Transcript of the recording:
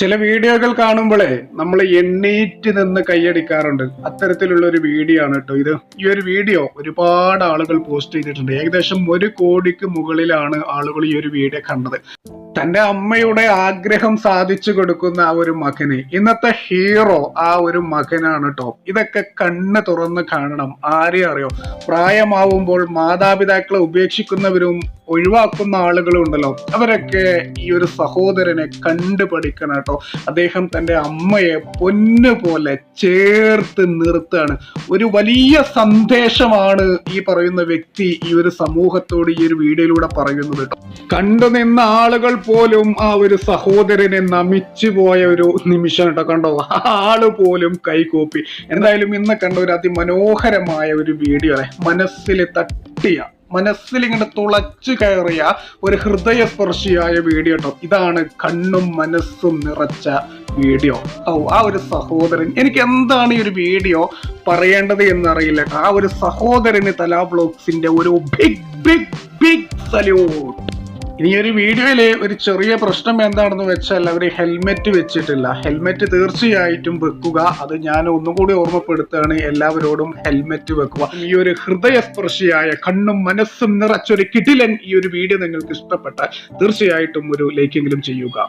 ചില വീഡിയോകൾ കാണുമ്പോഴേ നമ്മൾ എണ്ണീറ്റ് നിന്ന് കൈയടിക്കാറുണ്ട്. അത്തരത്തിലുള്ള ഒരു വീഡിയോ ആണ് കേട്ടോ ഇത്. ഈ ഒരു വീഡിയോ ഒരുപാട് ആളുകൾ പോസ്റ്റ് ചെയ്തിട്ടുണ്ട്. ഏകദേശം ഒരു കോടിക്ക് മുകളിലാണ് ആളുകൾ ഈ ഒരു വീഡിയോ കണ്ടത്. തന്റെ അമ്മയുടെ ആഗ്രഹം സാധിച്ചു കൊടുക്കുന്ന ആ ഒരു മകന്. ഇന്നത്തെ ഹീറോ ആ ഒരു മകനാണ് കേട്ടോ ഇതൊക്കെ കണ്ണ് തുറന്ന് കാണണം. ആരെയും അറിയോ? പ്രായമാവുമ്പോൾ മാതാപിതാക്കളെ ഉപേക്ഷിക്കുന്നവരും ഒഴിവാക്കുന്ന ആളുകളും ഉണ്ടല്ലോ. അവരൊക്കെ ഈ ഒരു സഹോദരനെ കണ്ടു പഠിക്കണം കേട്ടോ. അദ്ദേഹം തന്റെ അമ്മയെ പൊന്നു പോലെ ചേർത്ത് നിർത്തുകയാണ്. ഒരു വലിയ സന്ദേശമാണ് ഈ പറയുന്ന വ്യക്തി ഈ ഒരു സമൂഹത്തോട് ഈ ഒരു വീഡിയോയിലൂടെ പറയുന്നത് കേട്ടോ. കണ്ടു നിന്ന ആളുകൾ പോലും ആ ഒരു സഹോദരനെ നമിച്ചു പോയ ഒരു നിമിഷം കേട്ടോ കണ്ടോ? ആൾ പോലും കൈകൂപ്പി എന്തായാലും ഇന്ന് കണ്ട ഒരു അതിമനോഹരമായ ഒരു വീഡിയോ അല്ലെ? മനസ്സിൽ തട്ടിയ മനസ്സിൽ ഇങ്ങനെ തുളച്ചു കയറിയ ഒരു ഹൃദയസ്പർശിയായ വീഡിയോ കേട്ടോ. ഇതാണ് കണ്ണും മനസ്സും നിറച്ച വീഡിയോ ഓ ആ ഒരു സഹോദരൻ. എനിക്ക് എന്താണ് ഈ ഒരു വീഡിയോ പറയേണ്ടത് എന്നറിയില്ല. ആ ഒരു സഹോദരന് തലാ ബ്ലോഗ്സിന്റെ ഒരു ബിഗ് ബിഗ് ബിഗ് സല്യൂട്ട് ഇനി ഒരു വീഡിയോയിൽ ഒരു ചെറിയ പ്രശ്നം എന്താണെന്ന് വെച്ചാൽ അവർ ഹെൽമെറ്റ് വെച്ചിട്ടില്ല. ഹെൽമെറ്റ് തീർച്ചയായിട്ടും വെക്കുക. അത് ഞാൻ ഒന്നും കൂടി ഓർമ്മപ്പെടുത്തുകയാണ്. എല്ലാവരോടും ഹെൽമെറ്റ് വെക്കുക. ഈ ഒരു ഹൃദയസ്പർശിയായ കണ്ണും മനസ്സും നിറച്ചൊരു കിടിലൻ ഈ ഒരു വീഡിയോ നിങ്ങൾക്ക് ഇഷ്ടപ്പെട്ടാൽ തീർച്ചയായിട്ടും ഒരു ലൈക്കെങ്കിലും ചെയ്യുക.